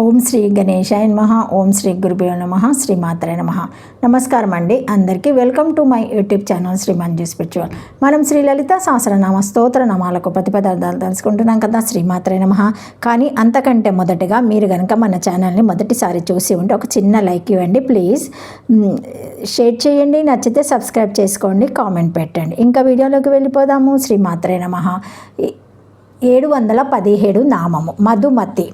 ఓం శ్రీ గణేశాయ నమ ఓం శ్రీ గురుభ్యో నమ శ్రీ నమ. నమస్కారం అండి. అందరికీ welcome to my YouTube channel Sri Manju spiritual. మనం శ్రీ లలిత సహస్రనామ స్తోత్ర నామాలకు ప్రతిపదార్థాలు తెలుసుకుంటున్నాం కదా శ్రీ నమ. కానీ అంతకంటే మొదటగా మీరు కనుక మన ఛానల్ని మొదటిసారి చూసి ఉంటే ఒక చిన్న లైక్ ఇవ్వండి ప్లీజ్. షేర్ చేయండి నచ్చితే సబ్స్క్రైబ్ చేసుకోండి కామెంట్ పెట్టండి. ఇంకా వీడియోలోకి వెళ్ళిపోదాము. శ్రీ నమ. ఏడు వందల పదిహేడు నామము మధుమతి.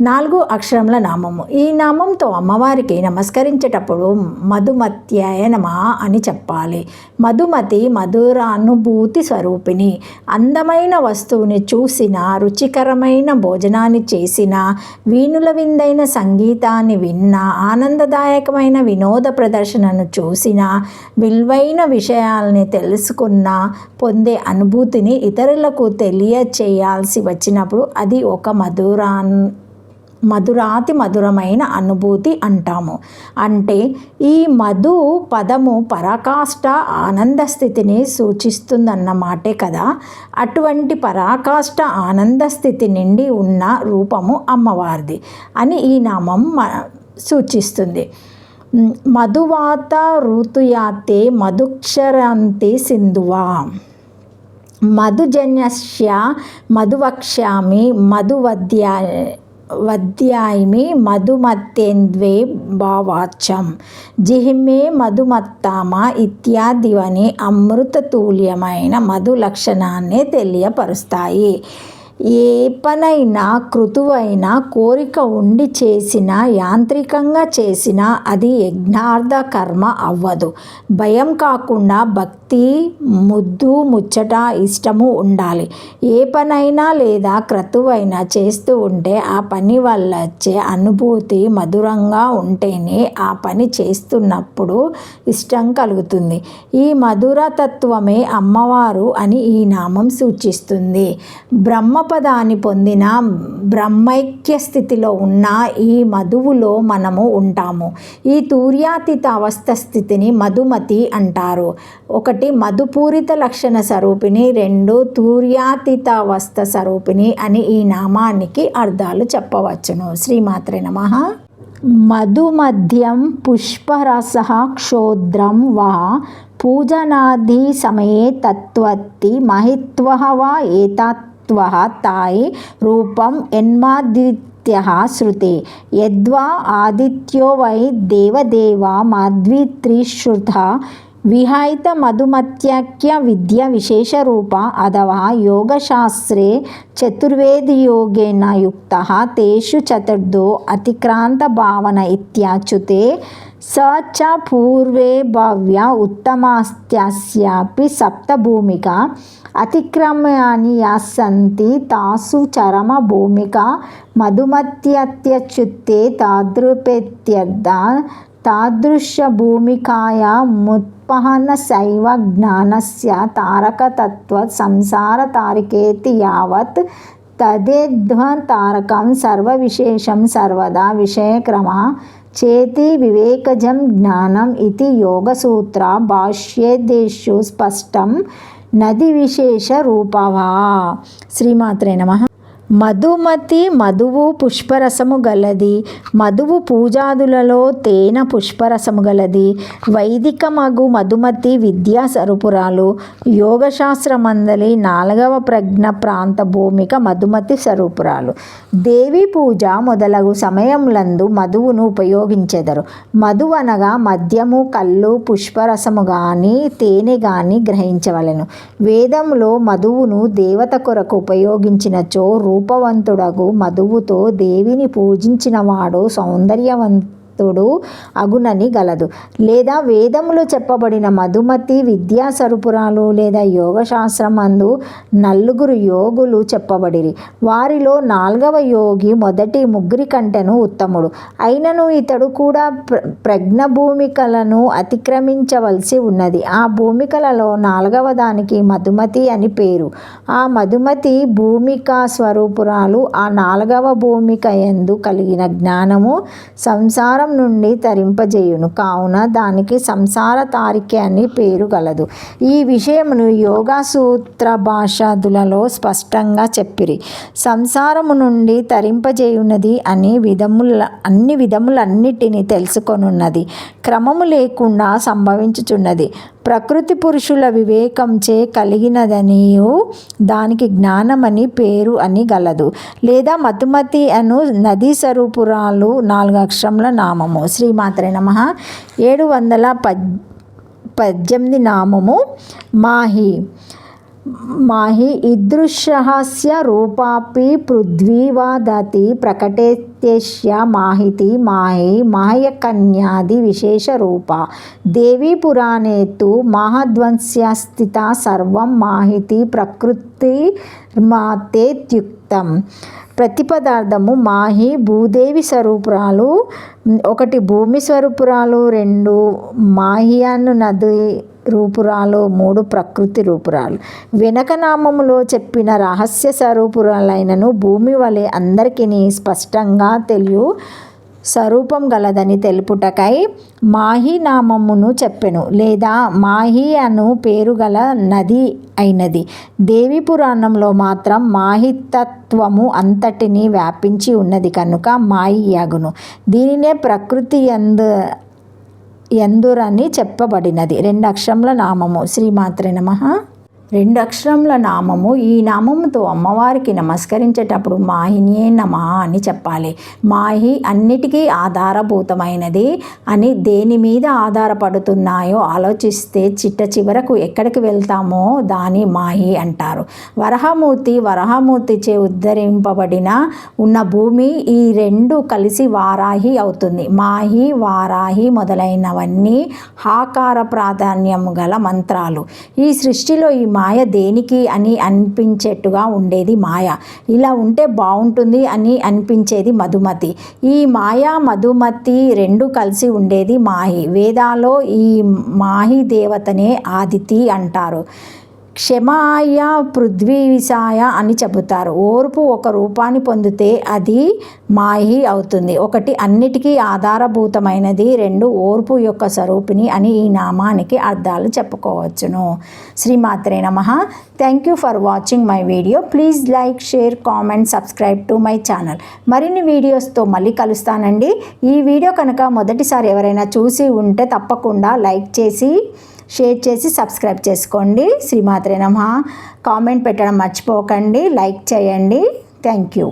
నాలుగు అక్షరముల నామము. ఈ నామంతో అమ్మవారికి నమస్కరించేటప్పుడు మధుమత్యాయ నమ అని చెప్పాలి. మధుమతి మధురానుభూతి స్వరూపిణి. అందమైన వస్తువుని చూసిన రుచికరమైన భోజనాన్ని చేసిన వీణుల విందైన సంగీతాన్ని విన్న ఆనందదాయకమైన వినోద ప్రదర్శనను చూసిన విలువైన విషయాల్ని తెలుసుకున్న పొందే అనుభూతిని ఇతరులకు తెలియచేయాల్సి వచ్చినప్పుడు అది ఒక మధురాన్ మధురాతి మధురమైన అనుభూతి అంటాము. అంటే ఈ మధు పదము పరాకాష్ట ఆనంద స్థితిని సూచిస్తుందన్నమాటే కదా. అటువంటి పరాకాష్ట ఆనంద స్థితి నిండి ఉన్న రూపము అమ్మవారిది అని ఈ నామం మ- సూచిస్తుంది. మధువాత ఋతుయాతే మధుక్షరాంతి సింధువా. మధుజన్యస్య మధువక్ష్యామి మధువద్యా వద్యాయిమి మధుమత్తేంద్వే భావాచం జిహిమే మధుమత్తామ ఇత్యాదివని అమృతతుల్యమైన మధు లక్షణాన్ని తెలియపరుస్తాయి. ఏ పనైనా కృతువైన కోరిక ఉండి చేసిన యాంత్రికంగా చేసిన అది యజ్ఞార్థ కర్మ అవ్వదు. భయం కాకుండా భక్తి ముద్దు ముచ్చట ఇష్టము ఉండాలి. ఏ పనైనా లేదా క్రతువైనా చేస్తూ ఉంటే ఆ పని వల్ల వచ్చే అనుభూతి మధురంగా ఉంటేనే ఆ పని చేస్తున్నప్పుడు ఇష్టం కలుగుతుంది. ఈ మధురతత్వమే అమ్మవారు అని ఈ నామం సూచిస్తుంది. బ్రహ్మ బ్రహ్మపదాన్ని పొందిన బ్రహ్మైక్య స్థితిలో ఉన్న ఈ మధువులో మనము ఉంటాము. ఈ తూర్యాతీత అవస్థ స్థితిని మధుమతి అంటారు. ఒకటి మధుపూరిత లక్షణ స్వరూపిణి. రెండు తూర్యాతీత అవస్థ స్వరూపిణి అని ఈ నామానికి అర్థాలు చెప్పవచ్చును. శ్రీమాత్రే నమః. మధుమధ్యం పుష్పరస క్షోద్రం వా. పూజనాది సమయే తత్వత్తి మహిత్వ వా ఏతత్వ తాయి రూపం ఎన్మాదిత్య శృతే. యద్వా ఆదిత్యో వై దేవదేవ మాధ్విత్రిశ్రుత విహాయిత మధుమత్యాఖ్య విద్య విశేషరూప అథవా యోగశాస్త్రే చతుర్వేదియోగేన యుక్త. తేషు చతుర్దో అతిక్రాంత భావన ఇత్యాచ్యుతే స చ పూర్వే భవ్య ఉత్తమాస్త్యస్యాపి సప్తభూమిక అతిక్రమ్యాని యాస్సంతి తాసు చరమ భూమిక మధుమత్యత్యచ్యుతే తాదృపేత్యర్థ తాదృశభూమికాయా ముత్పహన శైవ జ్ఞానస్య తారకతత్వ సంసార తారికేతి యావత్ చేతి వివేకజం జ్ఞానం ఇది యోగసూత్ర భాష్యేదేషు స్పష్టం నది విశేష రూపవా. శ్రీమాత్రే నమ. మధుమతి మధువు పుష్పరసము గలది. మధువు పూజాదులలో తేనె పుష్పరసము గలది. వైదిక మగు మధుమతి విద్యా సరుపురాలు యోగశాస్త్రమందలి నాలుగవ ప్రజ్ఞ ప్రాంత భూమిక మధుమతి సరుపురాలు దేవి పూజ మొదలగు సమయంలందు మధువును ఉపయోగించెదరు. మధు అనగా మద్యము కళ్ళు పుష్పరసము కానీ తేనె కానీ గ్రహించవలెను. వేదంలో మధువును దేవత కొరకు ఉపయోగించినచో రూ. రూపవంతుడగు మధువుతో దేవిని పూజించినవాడు సౌందర్యవంతుడు అగునని గలదు. లేదా వేదములు చెప్పబడిన మధుమతి విద్యా సరుపురాలు లేదా యోగశాస్త్రమందు నలుగురు యోగులు చెప్పబడిరి. వారిలో నాల్గవ యోగి మొదటి ముగ్గురి కంటెను ఉత్తముడు. అయినను ఇతడు కూడా ప్ర ప్రజ్ఞ భూమికలను అతిక్రమించవలసి ఉన్నది. ఆ భూమికలలో నాలుగవ దానికి మధుమతి అని పేరు. ఆ మధుమతి భూమిక స్వరూపురాలు. ఆ నాలుగవ భూమిక ఎందు కలిగిన జ్ఞానము సంసారం సంసారం నుండి తరింపజేయును. కావున దానికి సంసార తారిక్య అని పేరు గలదు. ఈ విషయమును యోగా సూత్ర భాషాదులలో స్పష్టంగా చెప్పిరి. సంసారము నుండి తరింపజేయున్నది అని విధముల అన్ని విధములన్నిటినీ తెలుసుకొనున్నది. క్రమము లేకుండా సంభవించుచున్నది. ప్రకృతి పురుషుల వివేకంచే కలిగినదనియు దానికి జ్ఞానమని పేరు అని గలదు. లేదా మతుమతి అను నదీ స్వరూపురాలు నాలుగు అక్షరముల నామము. శ్రీమాత్రే నమ. ఏడు వందల పద్ పద్దెనిమిది నామము. మాహి. మాహి ఈదృశస్య రూపాపి పృథ్వీవాదతి ప్రకటేత్యస్య మాహితి మాహి మాయకన్యాది విశేష రూప దేవీ పురాణే తు మహధ్వంస్య స్థిత సర్వం మాహితి ప్రకృతి మాతేత్యుక్తం ప్రతి పదార్థము మాహి భూదేవి స్వరూపురాలు ఒకటి భూమి స్వరూపురాలు రెండు మాహియాను నది రూపురాలు మూడు ప్రకృతి రూపురాలు. వెనక నామములో చెప్పిన రహస్య స్వరూపురాలైనను భూమి వలె అందరికీ స్పష్టంగా తెలియ స్వరూపం గలదని తెలుపుటకై మాహి నామమును చెప్పెను. లేదా మాహి అను పేరు గల నది అయినది. దేవి పురాణంలో మాత్రం మాహితత్వము అంతటిని వ్యాపించి ఉన్నది కనుక మాయియాగును దీనినే ప్రకృతి ఎందు ఎందురని చెప్పబడినది. రెండు అక్షరముల నామము. శ్రీమాత్రే నమ. రెండు అక్షరముల నామము ఈ నామముతో అమ్మవారికి నమస్కరించేటప్పుడు మాహినియే నమ అని చెప్పాలి. మాహి అన్నిటికీ ఆధారభూతమైనది అని దేని మీద ఆధారపడుతున్నాయో ఆలోచిస్తే చిట్ట చివరకు ఎక్కడికి వెళ్తామో దాని మాహి అంటారు. వరహమూర్తి వరహమూర్తిచే ఉద్ధరింపబడిన ఉన్న భూమి ఈ రెండు కలిసి వారాహి అవుతుంది. మాహి వారాహి మొదలైనవన్నీ హాకార ప్రాధాన్యము గల మంత్రాలు. ఈ సృష్టిలో ఈ మాయ దేనికి అని అనిపించేట్టుగా ఉండేది మాయ. ఇలా ఉంటే బాగుంటుంది అని అనిపించేది మధుమతి. ఈ మాయ మధుమతి రెండు కలిసి ఉండేది మాహి. వేదాలో ఈ మాహి దేవతనే ఆదితి అంటారు. క్షమాయ పృథ్వీసాయ అని చెబుతారు. ఓర్పు ఒక రూపాన్ని పొందితే అది మాహి అవుతుంది. ఒకటి అన్నిటికీ ఆధారభూతమైనది. రెండు ఓర్పు యొక్క స్వరూపిణి అని ఈ నామానికి అర్థాలు చెప్పుకోవచ్చును. శ్రీమాత్రే నమ. Thank you for watching my video please like share comment subscribe to my channel మరిన్ని వీడియోస్తో మళ్ళీ కలుస్తానండి. ఈ వీడియో కనుక మొదటిసారి ఎవరైనా చూసి ఉంటే తప్పకుండా లైక్ చేసి షేర్ చేసి సబ్స్క్రైబ్ చేసుకోండి. శ్రీమాత్రే నమ. కామెంట్ పెట్టడం మర్చిపోకండి. లైక్ చేయండి. Thank you.